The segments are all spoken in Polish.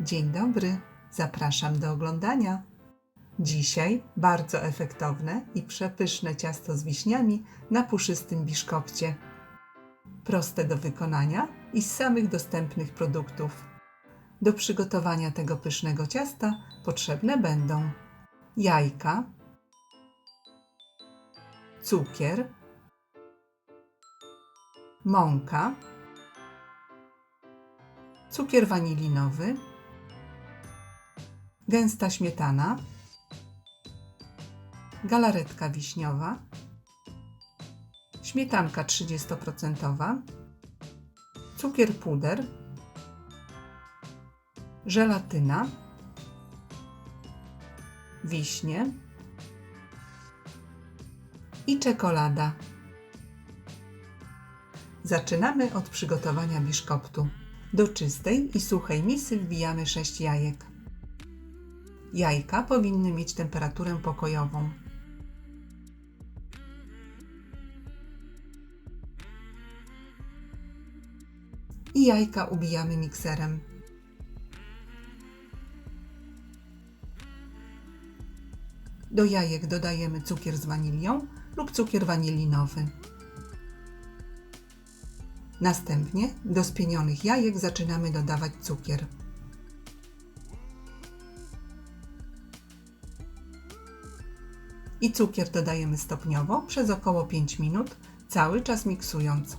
Dzień dobry, zapraszam do oglądania. Dzisiaj bardzo efektowne i przepyszne ciasto z wiśniami na puszystym biszkopcie. Proste do wykonania i z samych dostępnych produktów. Do przygotowania tego pysznego ciasta potrzebne będą jajka, cukier, mąka, cukier wanilinowy, gęsta śmietana, galaretka wiśniowa, śmietanka 30%, cukier puder, żelatyna, wiśnie i czekolada. Zaczynamy od przygotowania biszkoptu. Do czystej i suchej misy wbijamy 6 jajek. Jajka powinny mieć temperaturę pokojową. I jajka ubijamy mikserem. Do jajek dodajemy cukier z wanilią lub cukier wanilinowy. Następnie do spienionych jajek zaczynamy dodawać cukier. I cukier dodajemy stopniowo przez około 5 minut, cały czas miksując.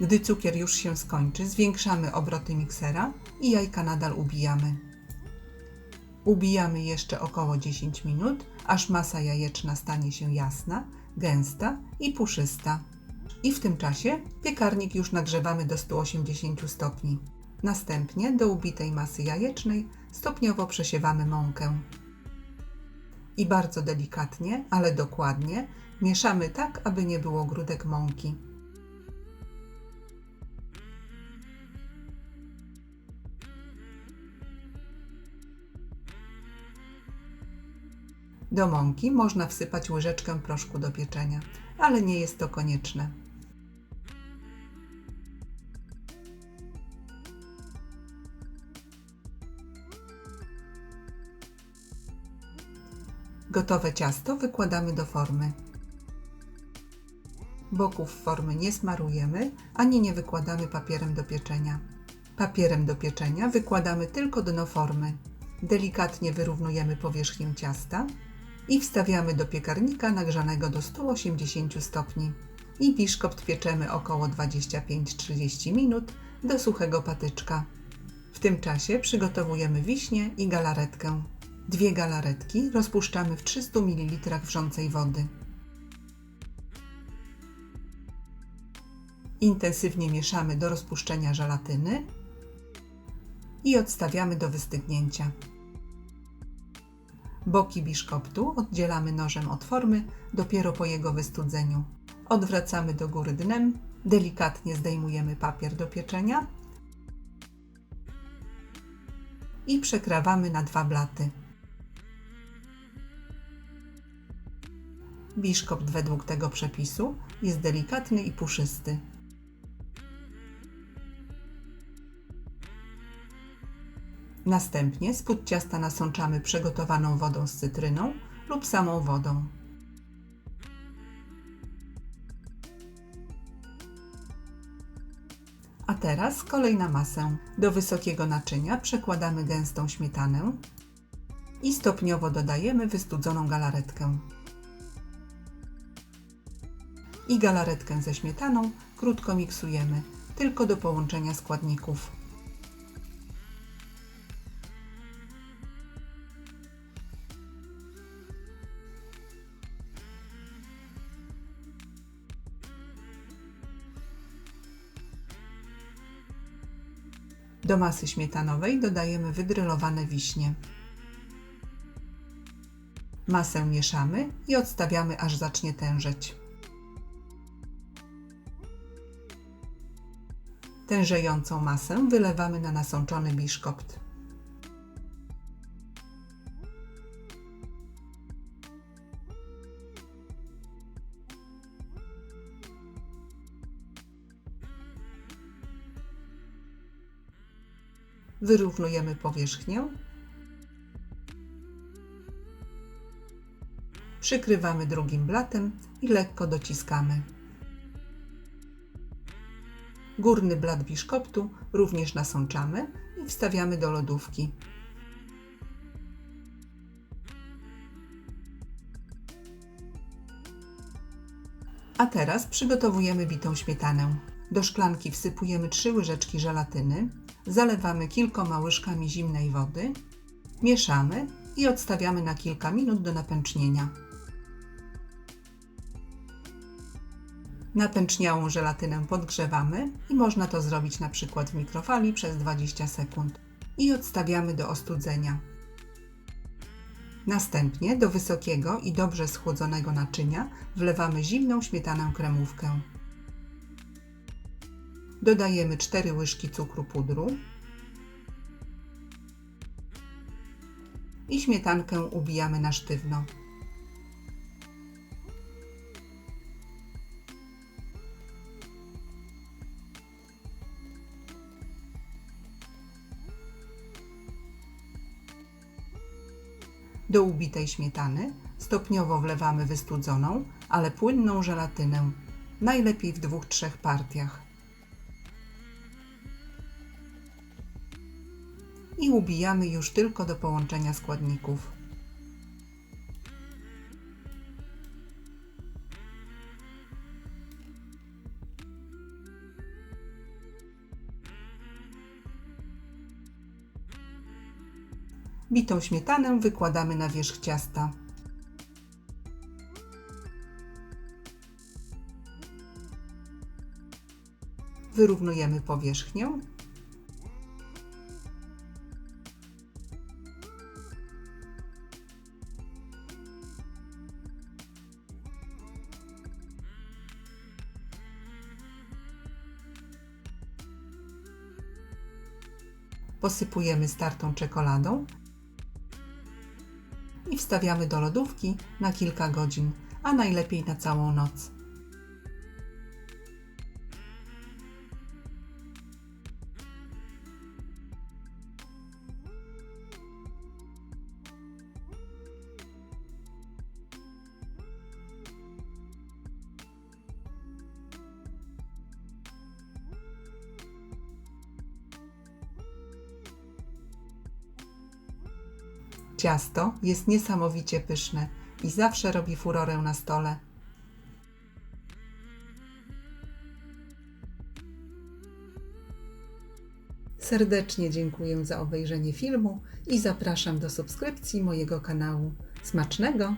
Gdy cukier już się skończy, zwiększamy obroty miksera i jajka nadal ubijamy. Ubijamy jeszcze około 10 minut, aż masa jajeczna stanie się jasna, gęsta i puszysta. I w tym czasie piekarnik już nagrzewamy do 180 stopni. Następnie do ubitej masy jajecznej stopniowo przesiewamy mąkę. I bardzo delikatnie, ale dokładnie mieszamy tak, aby nie było grudek mąki. Do mąki można wsypać łyżeczkę proszku do pieczenia, ale nie jest to konieczne. Gotowe ciasto wykładamy do formy. Boków formy nie smarujemy ani nie wykładamy papierem do pieczenia. Papierem do pieczenia wykładamy tylko dno formy. Delikatnie wyrównujemy powierzchnię ciasta i wstawiamy do piekarnika nagrzanego do 180 stopni. I biszkopt pieczemy około 25-30 minut do suchego patyczka. W tym czasie przygotowujemy wiśnie i galaretkę. Dwie galaretki rozpuszczamy w 300 ml wrzącej wody. Intensywnie mieszamy do rozpuszczenia żelatyny i odstawiamy do wystygnięcia. Boki biszkoptu oddzielamy nożem od formy dopiero po jego wystudzeniu. Odwracamy do góry dnem, delikatnie zdejmujemy papier do pieczenia i przekrawamy na dwa blaty. Biszkopt według tego przepisu jest delikatny i puszysty. Następnie spód ciasta nasączamy przygotowaną wodą z cytryną lub samą wodą. A teraz kolej na masę. Do wysokiego naczynia przekładamy gęstą śmietanę i stopniowo dodajemy wystudzoną galaretkę. I galaretkę ze śmietaną krótko miksujemy, tylko do połączenia składników. Do masy śmietanowej dodajemy wydrylowane wiśnie. Masę mieszamy i odstawiamy aż zacznie tężeć. Tężejącą masę wylewamy na nasączony biszkopt. Wyrównujemy powierzchnię. Przykrywamy drugim blatem i lekko dociskamy. Górny blat biszkoptu również nasączamy i wstawiamy do lodówki. A teraz przygotowujemy bitą śmietanę. Do szklanki wsypujemy 3 łyżeczki żelatyny, zalewamy kilkoma łyżkami zimnej wody, mieszamy i odstawiamy na kilka minut do napęcznienia. Napęczniałą żelatynę podgrzewamy i można to zrobić na przykład w mikrofali przez 20 sekund i odstawiamy do ostudzenia. Następnie do wysokiego i dobrze schłodzonego naczynia wlewamy zimną śmietanę kremówkę. Dodajemy 4 łyżki cukru pudru i śmietankę ubijamy na sztywno. Do ubitej śmietany stopniowo wlewamy wystudzoną, ale płynną żelatynę, najlepiej w dwóch, trzech partiach. Ubijamy już tylko do połączenia składników. Bitą śmietanę wykładamy na wierzch ciasta. Wyrównujemy powierzchnię. Posypujemy startą czekoladą i wstawiamy do lodówki na kilka godzin, a najlepiej na całą noc. Ciasto jest niesamowicie pyszne i zawsze robi furorę na stole. Serdecznie dziękuję za obejrzenie filmu i zapraszam do subskrypcji mojego kanału. Smacznego!